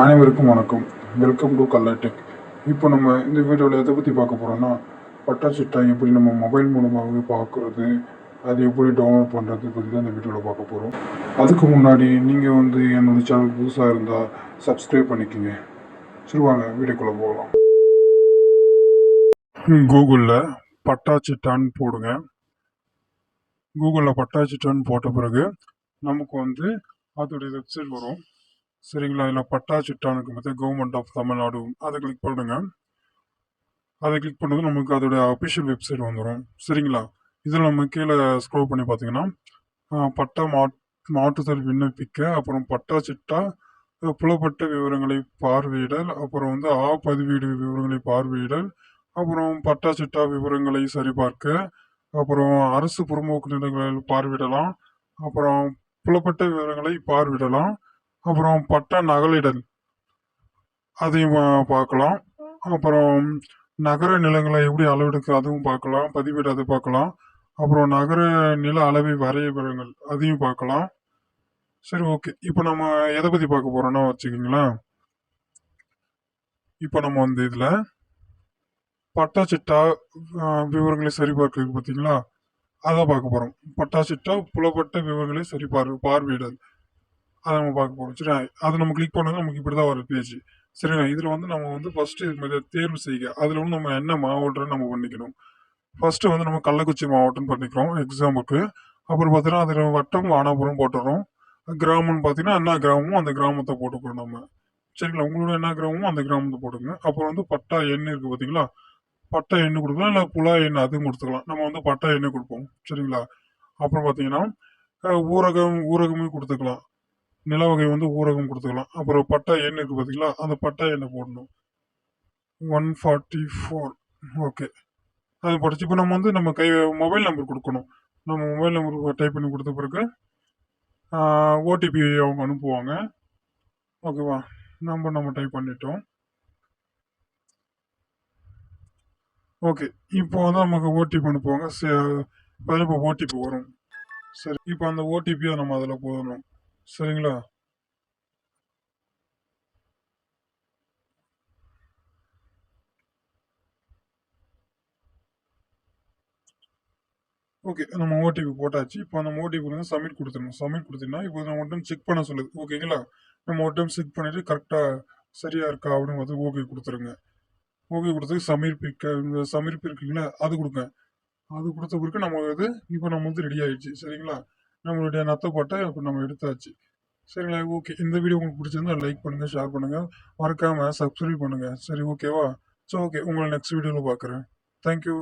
அனைவருக்கும் வணக்கம். Welcome to கல்லாடெக் இப்போ நம்ம இந்த வீடியோவில் எதை பற்றி பார்க்க போகிறோம்னா பட்டாச்சிட்டா எப்படி நம்ம மொபைல் மூலமாகவே பார்க்குறது அது எப்படி டவுன்லோட் பண்ணுறது பற்றி தான் இந்த வீடியோவில் பார்க்க போகிறோம் அதுக்கு முன்னாடி நீங்கள் வந்து என்னோடய சேனல் புதுசாக இருந்தால் சப்ஸ்கிரைப் பண்ணிக்கோங்க. சரி வாங்க வீடியோக்குள்ளே போகலாம். கூகுளில் பட்டாச்சிட்டான்னு போடுங்க. கூகுளில் பட்டாச்சிட்டான்னு போட்ட பிறகு நமக்கு வந்து அதோடைய வெப்சைட் வரும். சரிங்களா? இதில் பட்டா சிட்டானுக்கு கவர்மெண்ட் ஆஃப் தமிழ்நாடு அதை கிளிக் பண்ணுங்க. அதை கிளிக் பண்ணது நமக்கு அதோட அஃபிஷியல் வெப்சைட் வந்துடும் சரிங்களா? இதில் நம்ம கீழே ஸ்க்ரோல் பண்ணி பார்த்தீங்கன்னா பட்டா மாட் மாற்றுதல் விண்ணப்பிக்க அப்புறம் பட்டா சிட்டா புலப்பட்ட விவரங்களை பார்வையிடல் அப்புறம் வந்து ஆ பதிவீடு விவரங்களை பார்வையிடல் அப்புறம் பட்டா சிட்டா விவரங்களை சரிபார்க்க அப்புறம் அரசு புறம்போக்கு நிலங்களில் பார்வையிடலாம் அப்புறம் புலப்பட்ட விவரங்களை பார்வையிடலாம் அப்புறம் பட்டா நகலிடல். அதையும் பார்க்கலாம். அப்புறம் நகர நிலங்களை எப்படி அளவெடுக்க அதுவும் பார்க்கலாம். பதிவேடு அதை பார்க்கலாம். அப்புறம் நகர நில அளவை வரைபடங்கள் அதையும் பார்க்கலாம். சரி ஓகே. இப்போ நம்ம எதை பற்றி பார்க்க போகிறோன்னா வச்சுக்கிங்களேன். இப்போ நம்ம வந்து இதில் பட்டா சிட்டா விவரங்களை சரிபார்க்கிறது பார்த்தீங்களா? அதை பார்க்க போகிறோம் பட்டா சிட்டா புலப்பட்ட விவரங்களை சரிபார் பார்வையிடல். அதை நம்ம பார்க்க போகிறோம் சரி அதை நம்ம கிளிக் பண்ணால் நமக்கு இப்படி தான் வரும் பேஜ் சரிங்களா இதில் வந்து நம்ம வந்து ஃபஸ்ட்டு இது மாதிரி தேர்வு செய்க. அதில் வந்து நம்ம என்ன மாவட்டம்னு நம்ம பண்ணிக்கணும். ஃபஸ்ட்டு வந்து நம்ம கள்ளக்குறிச்சி மாவட்டம்னு பண்ணிக்கிறோம் எக்ஸாமுக்கு அப்புறம் பார்த்தீங்கன்னா அதில் வட்டம் வானாபுரம் போட்டுறோம். கிராமம்னு பார்த்தீங்கன்னா என்ன கிராமமோ அந்த கிராமத்தை போட்டுக்கிறோம் நம்ம. சரிங்களா? உங்களோட என்ன கிராமமோ அந்த கிராமத்தை போட்டுக்கோங்க. அப்புறம் வந்து பட்டா எண் இருக்குது பார்த்தீங்களா? பட்டா எண்ணு கொடுக்கலாம் இல்லை புலா எண் அதுவும் கொடுத்துக்கலாம். நம்ம வந்து பட்டா எண்ணு கொடுப்போம். சரிங்களா? அப்புறம் பார்த்தீங்கன்னா ஊரகம் ஊரகமே கொடுத்துக்கலாம். நில வகை வந்து ஊரகம் கொடுத்துக்கலாம். அப்புறம் பட்டா எண் இருக்குது பார்த்தீங்களா அந்த பட்டா எண்ணை போடணும். ஒன் ஃபார்ட்டி ஃபோர் ஓகே அது படிச்சு இப்போ நம்ம வந்து நம்ம கை மொபைல் நம்பர் கொடுக்கணும். நம்ம மொபைல் நம்பர் டைப் பண்ணி கொடுத்த பிறகு ஓடிபி அவங்க அனுப்புவாங்க. ஓகேவா நம்பர் நம்ம டைப் பண்ணிட்டோம். ஓகே இப்போ வந்து நமக்கு ஓடிபி அனுப்புவாங்க. சரி, இப்போ ஓடிபி வரும். சரி. இப்போ அந்த ஓடிபியை நம்ம அதில் போடணும். சரிங்களா ஓகே நம்ம ஓடிபி போட்டாச்சு. இப்போ நம்ம ஓடிபி வந்து சப்மிட் கொடுத்துடணும். சப்மிட் கொடுத்தீங்கன்னா இப்போ நம்ம ஒரு டைம் செக் பண்ண சொல்லுது. ஓகேங்களா நம்ம ஒரு டைம் செக் பண்ணிட்டு கரெக்டாக சரியாக இருக்கா அப்படின்னு வந்து ஓகே கொடுத்துருங்க. ஓகே கொடுத்து சமர்ப்பிக்க சமர்ப்பிருக்கீங்களா அது கொடுங்க. அது கொடுத்த பிறகு நம்ம இது இப்போ நம்ம வந்து ரெடி ஆயிடுச்சு. சரிங்களா? நம்மளுடைய நத்தப்பட்டை இப்போ நம்ம எடுத்தாச்சு. சரிங்களா? ஓகே. இந்த வீடியோ உங்களுக்கு பிடிச்சிருந்தா லைக் பண்ணுங்கள் ஷேர் பண்ணுங்கள் மறக்காமல் சப்ஸ்கிரைப் பண்ணுங்கள் சரி ஓகேவா ஸோ ஓகே உங்களை நெக்ஸ்ட் வீடியோவில் பார்க்குறேன். தேங்க்யூ